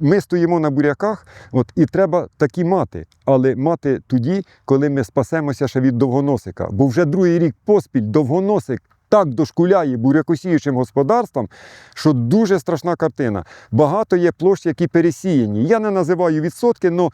ми стоїмо на буряках, от, і треба такі мати. Але мати тоді, коли ми спасемося ще від довгоносика. Бо вже другий рік поспіль довгоносик так дошкуляє бурякосіючим господарствам, що дуже страшна картина. Багато є площ, які пересіяні. Я не називаю відсотки, але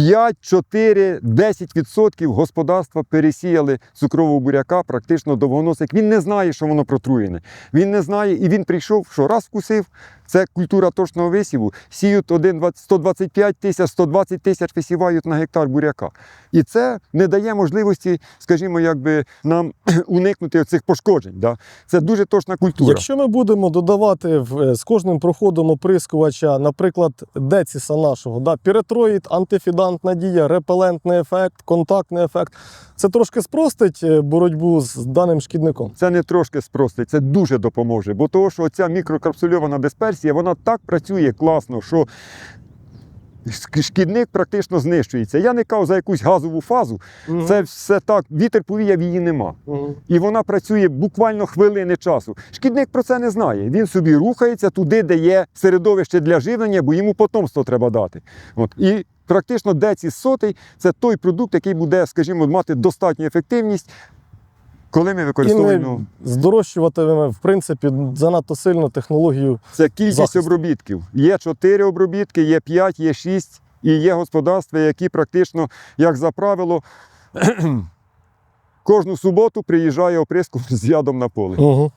5, 4, 10 відсотків господарства пересіяли цукрового буряка, практично довгоносик. Він не знає, що воно протруєне. Він не знає, і він прийшов, що раз вкусив, це культура точного висіву, сіють 1, 125 тисяч, 120 тисяч висівають на гектар буряка. І це не дає можливості, скажімо, якби нам уникнути цих пошкоджень. Да? Це дуже точна культура. Якщо ми будемо додавати е, з кожним проходом оприскувача, наприклад, деціса нашого, да, піретроїд, антифідантна дія, репелентний ефект, контактний ефект, це трошки спростить е, боротьбу з даним шкідником. Це не трошки спростить, це дуже допоможе. Бо того, що ця мікрокапсульована дисперсія, вона так працює класно, що шкідник практично знищується. Я не кажу за якусь газову фазу, це все так, вітер повіяв, її нема. Мгм. І вона працює буквально хвилини часу. Шкідник про це не знає. Він собі рухається туди, де є середовище для живлення, бо йому потомство треба дати. От. І практично деці сотий це той продукт, який буде, скажімо, мати достатню ефективність, коли ми І використовуємо. здорожчуватиме, в принципі, занадто сильно технологію. Це кількість захисту. обробітків. Є 4 обробітки, є 5, є 6, і є господарства, які практично, як за правило, кожну суботу приїжджає оприскувач з ядом на поле. Угу.